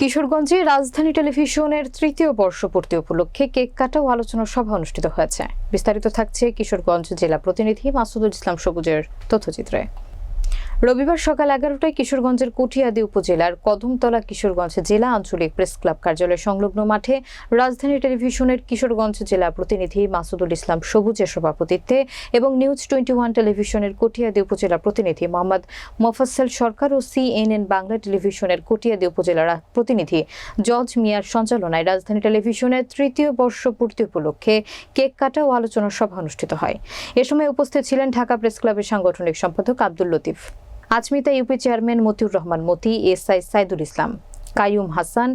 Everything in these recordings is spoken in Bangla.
কিশোরগঞ্জে রাজধানী টেলিভিশনের তৃতীয় বর্ষপূর্তি উপলক্ষে কেক কাটা ও আলোচনা সভা অনুষ্ঠিত হয়েছে। বিস্তারিত থাকছে কিশোরগঞ্জ জেলা প্রতিনিধি মাসুদুল ইসলাম সবুজের তথ্যচিত্রে। রবিবার সকাল এগারোটায় কিশোরগঞ্জের কটিয়াদি উপজেলার কদমতলা কিশোরগঞ্জ জেলা আঞ্চলিক প্রেস ক্লাব কার্যালয় সংলগ্ন মাঠে রাজধানী টেলিভিশনের কিশোরগঞ্জ জেলা প্রতিনিধি মাসুদুল ইসলাম সবুজের সভাপতিত্বে এবং নিউজ টোয়েন্টি ওয়ান টেলিভিশনের কটিয়াদি উপজেলা প্রতিনিধি মোহাম্মদ মোফাজ্জল সরকার ও সিএনএন বাংলা টেলিভিশনের কটিয়াদি উপজেলার প্রতিনিধি জজ মিয়ার সঞ্চালনায় রাজধানী টেলিভিশনের তৃতীয় বর্ষপূর্তি উপলক্ষে কেক কাটা ও আলোচনা সভা অনুষ্ঠিত হয়। এ সময় উপস্থিত ছিলেন ঢাকা প্রেস ক্লাবের সাংগঠনিক সম্পাদক Abdul Latif. Ajmita UP chairman Motiur Rahman, Moti SI Saidul Islam, Kaiyum Hasan,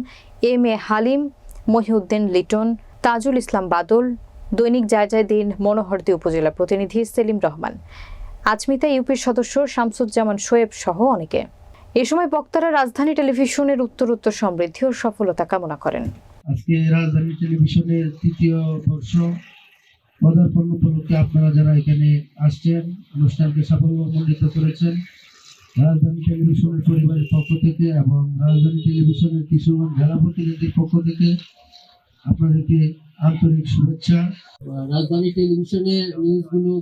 M A Halim, Mohiuddin Liton, Tajul Islam Badal, দৈনিক জায়জায়দিন মনোহরদি উপজেলা প্রতিনিধি সেলিম রহমান। আজমিতা ইউপির সদস্য শামসুজ্জামান শোয়েব সহ অনেকে। এ সময় বক্তারা রাজধানী টেলিভিশনের উত্তরোত্তর সমৃদ্ধি ও সফলতা কামনা করেন। আজকে রাজধানী টেলিভিশনের তৃতীয় বর্ষ পদার্পণ উপলক্ষে আপনারা যারা এখানে আসছেন, অনুষ্ঠানকে সাফল্যমণ্ডিত করেছেন রাজধানী টেলিভিশনের পরিবারের পক্ষ থেকে এবং রাজধানী টেলিভিশনের কিশোরগঞ্জ জেলা প্রতিনিধির পক্ষ থেকে আপনাদেরকে আন্তরিক শুভেচ্ছা। রাজধানী টেলিভিশনের নিউজগুলো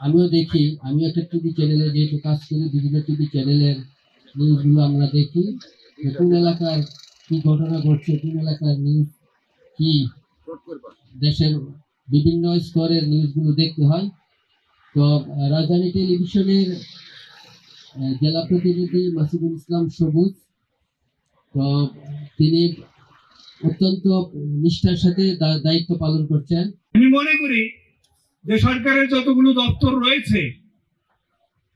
আমিও দেখি। আমি একটা টিভি চ্যানেলে যেহেতু কাজ করি, বিভিন্ন টিভি চ্যানেলের নিউজগুলো আমরা দেখি। কোন এলাকার কি ঘটনা ঘটছে, কোন এলাকার নিউজ কি? দেশের বিভিন্ন স্তরের নিউজগুলো দেখতে হয়। তো, রাজধানী টেলিভিশনের জেলা প্রতিনিধি মাসুদুল ইসলাম সবুজ। তো তিনি অত্যন্ত নিষ্ঠার সাথে দায়িত্ব পালন করছেন। আমি মনে করি যে সরকারের যতগুলো দপ্তর রয়েছে,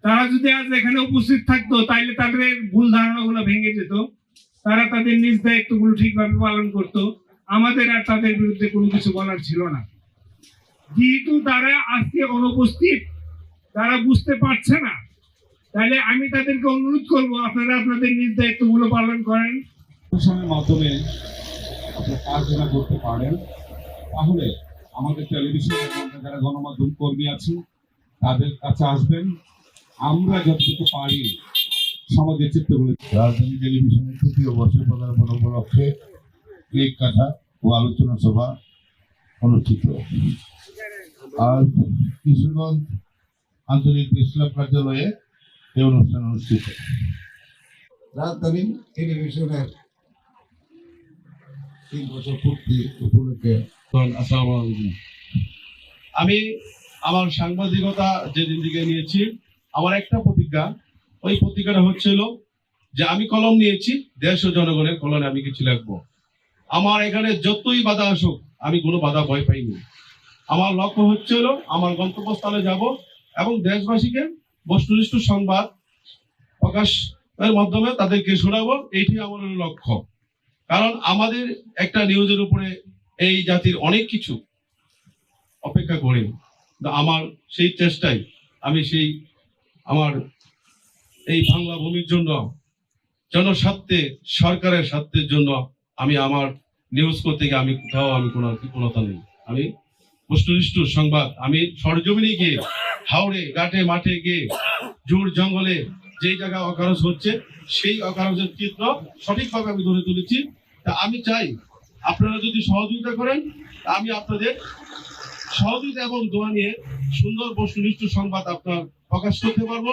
তারা যদি আজ এখানে উপস্থিত থাকতো, তাইলে তাদের ভুল ধারণাগুলো ভেঙে যেত। তারা তাদের নিজ দায়িত্বগুলো ঠিকভাবে পালন করত। আমাদের আর তাদের বিরুদ্ধে কোনো কিছু বলার ছিল না। যেহেতু তারা আজকে অনুপস্থিত, তারা বুঝতে পারছে না তাহলে আমি তাদেরকে অনুরোধ করব আপনারা আপনাদের নিজ দায়িত্বগুলো পালন করেন। অনুষ্ঠানের মাধ্যমে আপনার কাজগুলো করতে পারেন। তাহলে আমাদের টেলিভিশনের মধ্যে যারা গণমাধ্যম কর্মী আছে তাদের কাছে আসবেন। আমরা যতটুকু পারি সমাজের চিত্রগুলো রাজধানী টেলিভিশনের তৃতীয় বর্ষ পদার্পণ উপলক্ষে কেক কাটা ও আলোচনা সভা অনুষ্ঠিত। আর কিশোরগঞ্জ আঞ্চলিক ইসলাম কার্যালয়ে এই অনুষ্ঠান অনুষ্ঠিত। রাজধানী টেলিভিশনের তিন বছর পূর্তি উপলক্ষে আমি আমার সাংবাদিকতা যেদিন থেকে নিয়েছি আমার একটা প্রতিজ্ঞা। ওই প্রতিজ্ঞাটা হচ্ছিল যে আমি কলম নিয়েছি দেশ ও জনগণের কলমে আমি কিছু লিখব। আমার এখানে যতই বাধা আসুক আমি কোনো বাধা ভয় পাইনি। আমার লক্ষ্য হচ্ছিল আমার গন্তব্যস্থলে যাব এবং দেশবাসীকে বস্তুনিষ্ঠ সংবাদ প্রকাশের মাধ্যমে তাদেরকে শোনাবো, এইটি হলো লক্ষ্য। কারণ আমাদের একটা নিউজের উপরে এই জাতির অনেক কিছু অপেক্ষা করি। আমার সেই চেষ্টাই, আমি সেই আমার এই বাংলা ভূমির জন্য, জনস্বার্থে, সরকারের স্বার্থের জন্য আমি আমার নিউজ করতে গিয়ে আমি কোথাও আমি কোনো কৃপণতা নেই। আমি বস্তুনিষ্ঠ সংবাদ। আমি সরজমিনে গিয়ে, হাওড়ে, ঘাটে, মাঠে গিয়ে জোর জঙ্গলে যেই জায়গায় অকারজ হচ্ছে, সেই অকারজের চিত্র সঠিকভাবে আমি ধরে তুলেছি। তা আমি চাই, আপনারা যদি সহযোগিতা করেন আমি আপনাদের সহযোগিতা এবং দোয়া নিয়ে সুন্দর বস্তুনিষ্ঠ সংবাদ আপনার প্রকাশ করতে পারব।